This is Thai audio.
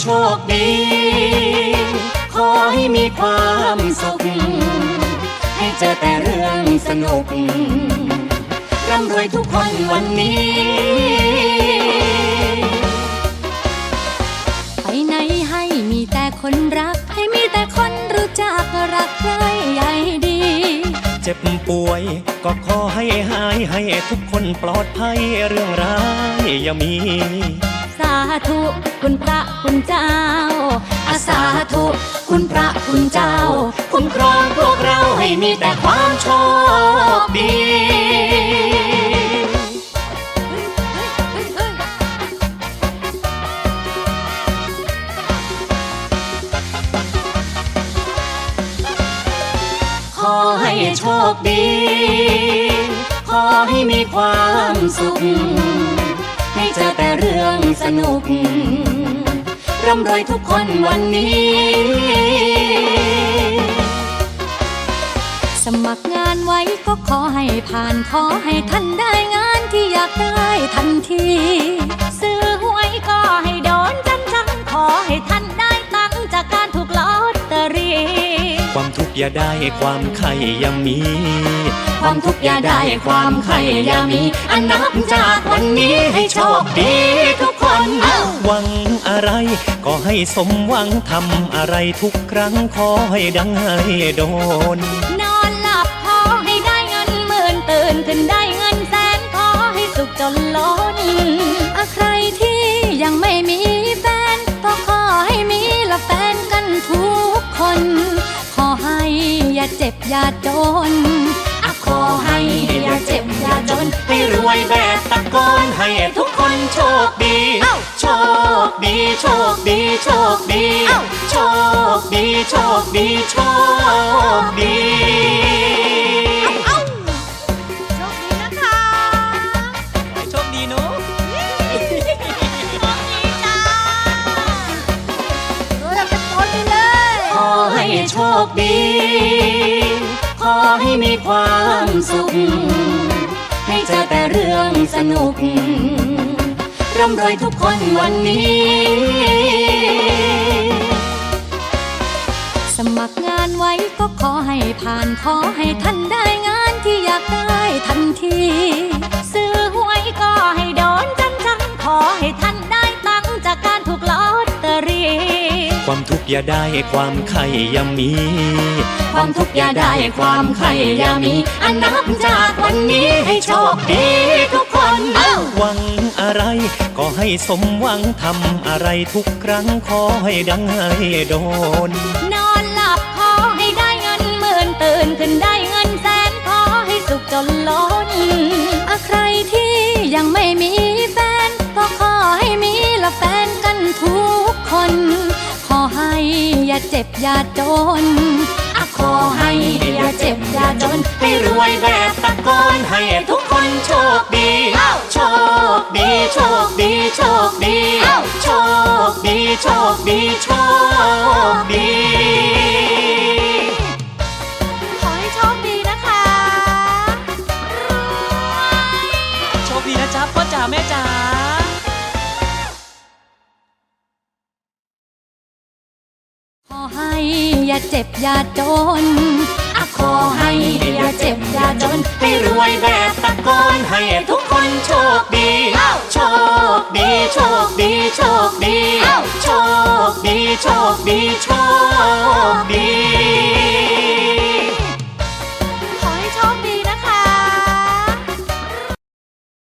โชคดี ขอให้มีความสุข ให้เจอแต่เรื่องสนุกร่ำรวยทุกคนวันนี้ ไปไหนให้มีแต่คนรัก ให้มีแต่คนรู้จักรักใครใหญ่ดี เจ็บป่วย ก็ขอให้หายให้ทุกคนปลอดภัยเรื่องร้ายอย่ามี สาธุคุณพระคุณเจ้าอาสาธุคุณพระคุณเจ้า คุ้มครองพวกเราให้มีแต่ความโชคดีขอให้โชคดี ขอให้มีความสุข ให้เจอแต่เรื่องสนุก ร่ำรวยทุกคนวันนี้ สมัครงานไว้ก็ขอให้ผ่านขอให้ท่านได้งานที่อยากได้ทันทีซื้อ อย่าได้ความไข่อย่ามี ความทุกข์อย่าได้ความไข่อย่ามี อันนับจากวันนี้ให้โชคดีทุกคนหวังอะไร ก็ให้สมหวังทำอะไรทุกครั้งขอให้ดังให้โดน นอนหลับขอให้ได้เงินหมื่นตื่นขึ้นได้เงินแสนขอให้สุขจนล้นอะใครที่ยังไม่มีแฟนก็ขอให้มีละแฟนกันทุกคนขอให้ อย่าเจ็บอย่าจนอะขอให้อย่าเจ็บอย่าจน ให้รวยแบบตะโกนให้ทุกคนโชคดีเอ้าโชคดี โชคดี โชคดี โชคดี ขอให้มีความสุข ให้เจอแต่เรื่องสนุก ร่ำรวยทุกคนวันนี้ สมัครงานไว้ก็ขอให้ผ่านขอให้ท่านได้งานที่อยากได้ทันที ความทุกข์อย่าได้ความไข่อย่ามี ความทุกข์อย่าได้ความไข่อย่ามีอันนับจากวันนี้ให้โชคดีทุกคนหวังอะไร ก็ให้สมหวังทำอะไรทุกครั้งขอให้ดังให้โดน นอนหลับขอให้ได้เงินหมื่นตื่นขึ้นได้เงินแสนขอให้สุขจนล้นอะใครที่ เจ็บอย่าจนอะขอให้อย่าเจ็บอย่าจน ให้รวยแบบตะโกนให้ทุกคนโชคดีโชคดีโชคดีโชคดีโชคดีโชคดีโชคดี อให้อย่าเจ็บอย่าจนอะขอให้อย่าเจ็บอย่าจน ให้รวยแบบตะโกนให้ทุกคนโชคดี โชคดี โชคดี โชคดี โชคดี โชคดีโชค